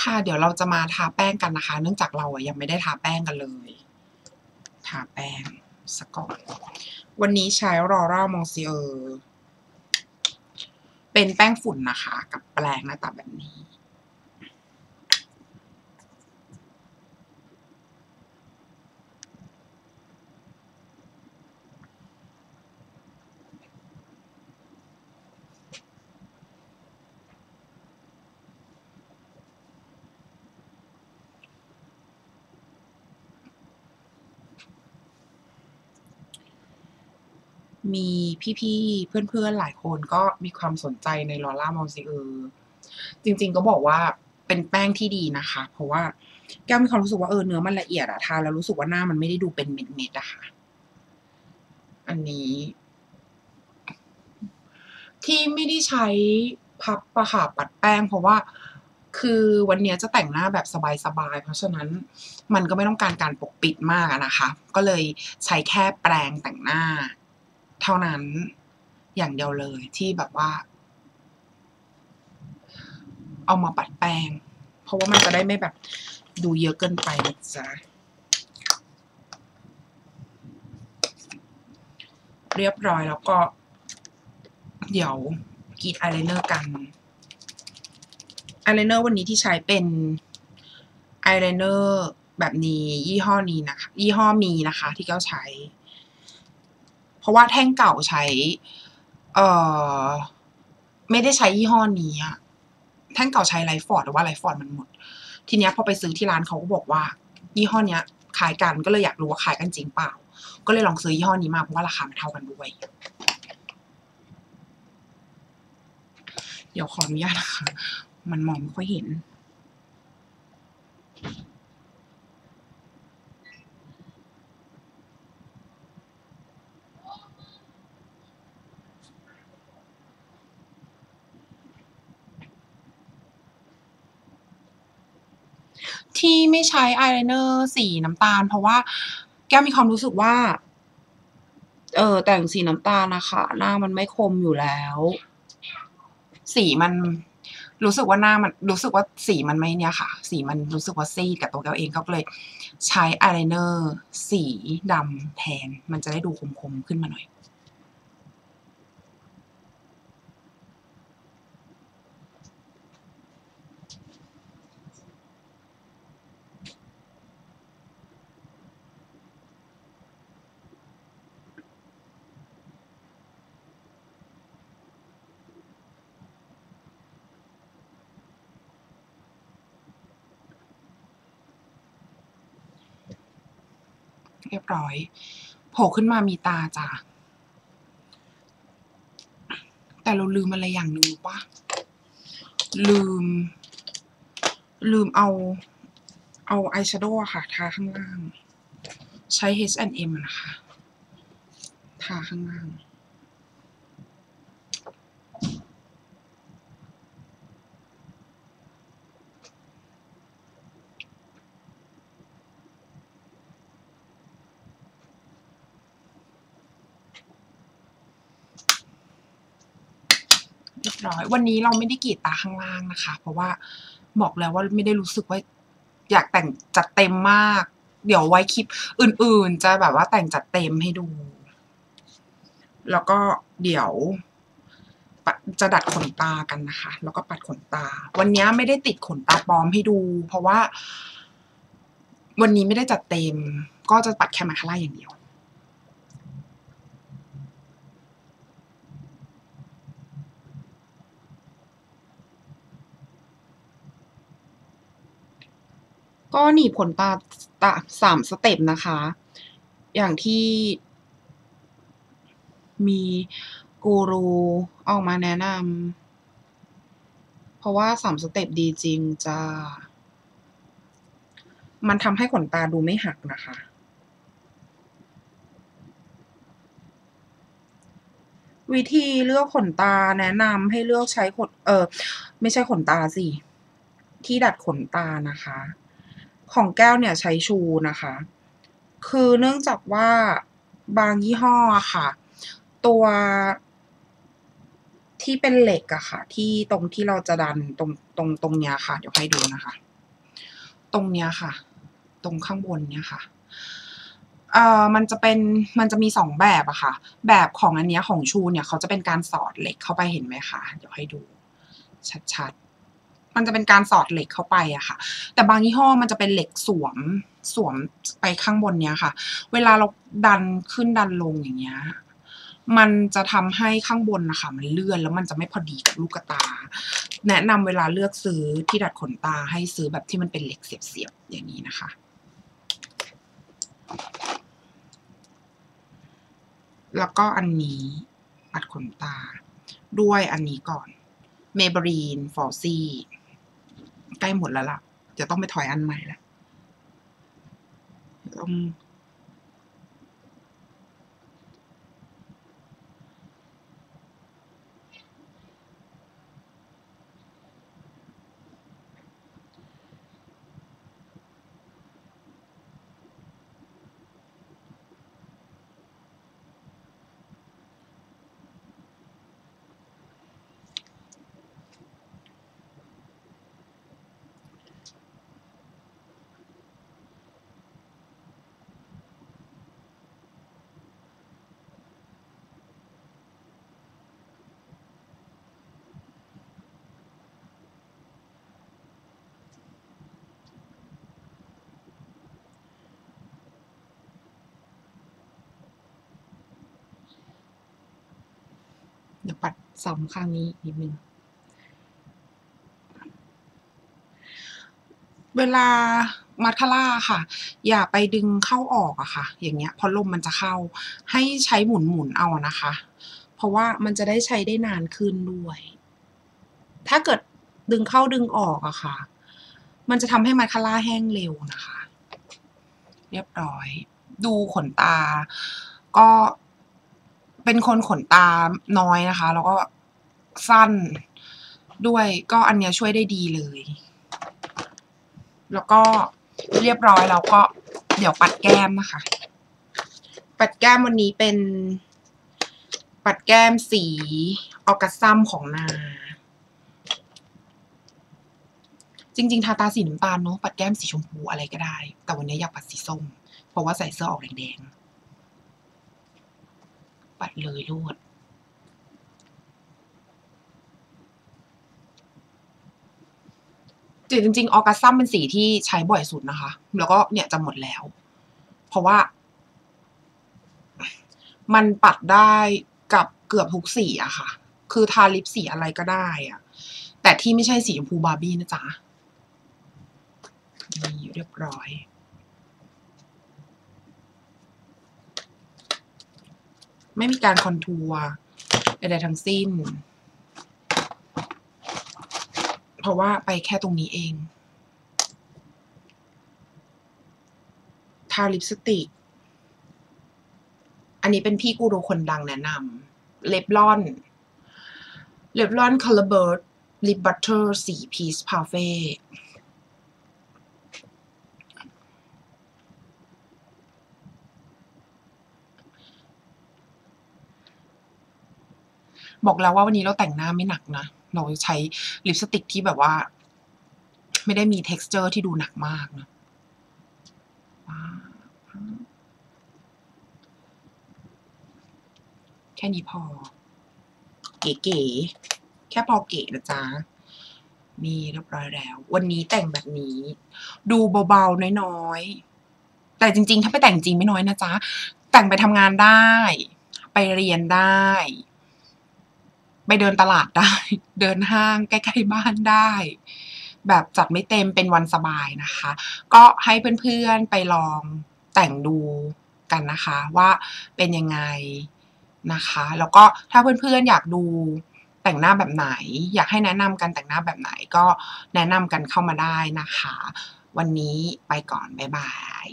ค่ะเดี๋ยวเราจะมาทาแป้งกันนะคะ เนื่องจากเราอะยังไม่ได้ทาแป้งกันเลย ทาแป้งสก่อนวันนี้ใช้รอร่ามองซีเออร์เป็นแป้งฝุ่นนะคะ กับแปรงหน้าตาแบบนี้ มีพี่ๆ เพื่อนๆ หลายคนก็มีความสนใจในลอร่ามองซีเออร์จริงๆก็บอกว่าเป็นแป้งที่ดีนะคะ เพราะว่าแก้วมีความรู้สึกว่าเออเนื้อมันละเอียดอะทานแล้วรู้สึกว่าหน้ามันไม่ได้ดูเป็นเม็ดๆอะค่ะ อันนี้ ที่ไม่ได้ใช้พับอะค่ะปัดแป้ง เพราะว่าคือวันนี้จะแต่งหน้าแบบสบายๆ เพราะฉะนั้นมันก็ไม่ต้องการการปกปิดมากนะคะ ก็เลยใช้แค่แปรงแต่งหน้า เท่านั้นอย่างเดียวเลยที่แบบว่า เอามาปัดแป้ง เพราะว่ามันจะได้ไม่แบบดูเยอะเกินไปนะจ๊ะเรียบร้อยแล้วก็ เดี๋ยวกรีดอายไลเนอร์กันอายไลเนอร์วันนี้ที่ใช้เป็นอายไลเนอร์แบบนี้ยี่ห้อนี้นะคะ ยี่ห้อมีนะคะที่เก้าใช้ เพราะว่าแท่งเก่าใช้ เอ่อ ไม่ได้ใช้ยี่ห้อนี้อะแท่งเก่าใช้ไลฟ์ฟอร์ดแต่ว่าไลฟ์ฟอร์ดมันหมด ทีเนี้ยพอไปซื้อที่ร้านเขาก็บอกว่า ยี่ห้อเนี้ยขายกันก็เลยอยากรู้ว่าขายกันจริงเปล่า ก็เลยลองซื้อยี่ห้อนี้มาเพราะว่าราคามันเท่ากันด้วย เดี๋ยวขออนุญาตนะคะ มันมองไม่ค่อยเห็น ที่ไม่ใช้อายไลเนอร์สีน้ำตาล เพราะว่าแก้วมีความรู้สึกว่า เออแต่งสีน้ำตาลนะคะหน้ามันไม่คมอยู่แล้ว สีมันรู้สึกว่าหน้ามันรู้สึกว่าสีมันไม่เนี่ยค่ะ สีมันรู้สึกว่าซีดกับตัวแก้วเองก็เลย ใช้อายไลเนอร์สีดำแทน มันจะได้ดูคมๆขึ้นมาหน่อย เรียบร้อย โผล่ขึ้นมามีตาจ้ะ แต่เราลืมอะไรอย่างหนึ่งปะลืม ลืมเอา เอาอายแชโดว์ค่ะ ทาข้างล่าง ใช้ H&M อะนะคะ ทาข้างล่าง ร้อย วันนี้เราไม่ได้กรีดตาข้างล่างนะคะ เพราะว่าบอกแล้วว่าไม่ได้รู้สึกว่าอยากแต่งจัดเต็มมาก เดี๋ยวไว้คลิปอื่น ๆ จะแบบว่าแต่งจัดเต็มให้ดู แล้วก็เดี๋ยวจะดัดขนตากันนะคะ แล้วก็ปัดขนตา วันนี้ไม่ได้ติดขนตาปลอมให้ดู เพราะว่า วันนี้ไม่ได้จัดเต็ม ก็จะปัดแค่มาคาร่าอย่างเดียว ก็หนีบขนตาตาสามสเต็ปนะคะ อย่างที่มีกูรูออกมาแนะนำเพราะว่าสามสเต็ปดีจริงจ้ามันทำให้ขนตาดูไม่หักนะคะ วิธีเลือกขนตาแนะนำให้เลือกใช้ขนเออไม่ใช่ขนตาสิ ที่ดัดขนตานะคะ ของแก้วเนี่ยใช้ชูนะคะ คือเนื่องจากว่าบางยี่ห้อค่ะ ตัวที่เป็นเหล็กอะค่ะ ที่ตรงที่เราจะดันตรงตรงตรงเนี้ยค่ะ เดี๋ยวให้ดูนะคะ ตรงเนี้ยค่ะ ตรงข้างบนเนี้ยค่ะเอ่อมันจะเป็นมันจะมีสองแบบอะค่ะ แบบของอันเนี้ยของชูเนี่ยเขาจะเป็นการสอดเหล็กเข้าไปเห็นไหมคะเดี๋ยวให้ดู ชัดๆ มันจะเป็นการสอดเหล็กเข้าไปอะค่ะ แต่บางยี่ห้อมันจะเป็นเหล็กสวมสวมไปข้างบนเนี้ยค่ะ เวลาเราดันขึ้นดันลงอย่างเงี้ยมันจะทำให้ข้างบนนะคะ มันเลื่อนแล้วมันจะไม่พอดีกับลูกตา แนะนำเวลาเลือกซื้อที่ดัดขนตาให้ซื้อแบบที่มันเป็นเหล็กเสียบๆอย่างนี้นะคะ แล้วก็อันนี้ปัดขนตา ด้วยอันนี้ก่อนเมเบรีนฟอร์ซี่ ใกล้หมดแล้วล่ะ จะต้องไปถอยอันใหม่แล้วต้อง เดี๋ยวปัดซ้ำข้างนี้นิดนึง เวลามาสคาร่าค่ะ อย่าไปดึงเข้าออกอะค่ะ อย่างเงี้ยเพราะลมมันจะเข้า ให้ใช้หมุนหมุนๆเอานะคะ เพราะว่ามันจะได้ใช้ได้นานขึ้นด้วย ถ้าเกิดดึงเข้าดึงออกอะค่ะ มันจะทำให้มาสคาร่าแห้งเร็วนะคะ เรียบร้อย ดูขนตา ก็ เป็นคนขนตาน้อยนะคะ แล้วก็สั้นด้วยก็อันเนี้ยช่วยได้ดีเลย แล้วก็เรียบร้อยแล้วก็เดี๋ยวปัดแก้มนะคะ ปัดแก้มวันนี้เป็น ปัดแก้มสีออกัสซัมของนา จริง ๆ ทาตาสีน้ำตาลเนาะปัดแก้มสีชมพูอะไรก็ได้ แต่วันนี้อยากปัดสีส้ม เพราะว่าใส่เสื้อออกแดงๆ ปัดเลยรวด จริงๆออกัสซัมเป็นสีที่ใช้บ่อยสุดนะคะ แล้วก็เนี่ยจะหมดแล้ว เพราะว่า มันปัดได้กับเกือบทุกสีอะค่ะ คือทาลิปสีอะไรก็ได้อะแต่ที่ไม่ใช่สีชมพูบาร์บี้นะจ๊ะนี่เรียบร้อย ไม่มีการคอนทัวร์ใดๆทั้งสิ้น เพราะว่าไปแค่ตรงนี้เอง ทาลิปสติก อันนี้เป็นพี่กูรูคนดังแนะนำเล็บลอน เล็บลอนคอลเบิร์ดลิปบัตเตอร์สีพีซพาเฟ่ บอกแล้วว่าวันนี้เราแต่งหน้าไม่หนักนะ เราใช้ลิปสติกที่แบบว่า ไม่ได้มี t e x t อร์ที่ดูหนักมากนะแค่นี้พอ เก๋ๆแค่พอเก๋นะจ๊ะมีเรียบร้อยแล้ว วันนี้แต่งแบบนี้ ดูเบาๆน้อยๆ แต่จริงๆ ถ้าไปแต่งจริงไม่น้อยนะจ๊ะ แต่งไปทำงานได้ ไปเรียนได้ ไปเดินตลาดได้ เดินห้างใกล้ๆบ้านได้ แบบจัดไม่เต็มเป็นวันสบายนะคะ ก็ให้เพื่อนๆไปลองแต่งดูกันนะคะว่าเป็นยังไงนะคะ แล้วก็ถ้าเพื่อนๆอยากดูแต่งหน้าแบบไหน อยากให้แนะนำกันแต่งหน้าแบบไหนก็แนะนำกันเข้ามาได้นะคะ วันนี้ไปก่อน บ๊ายบาย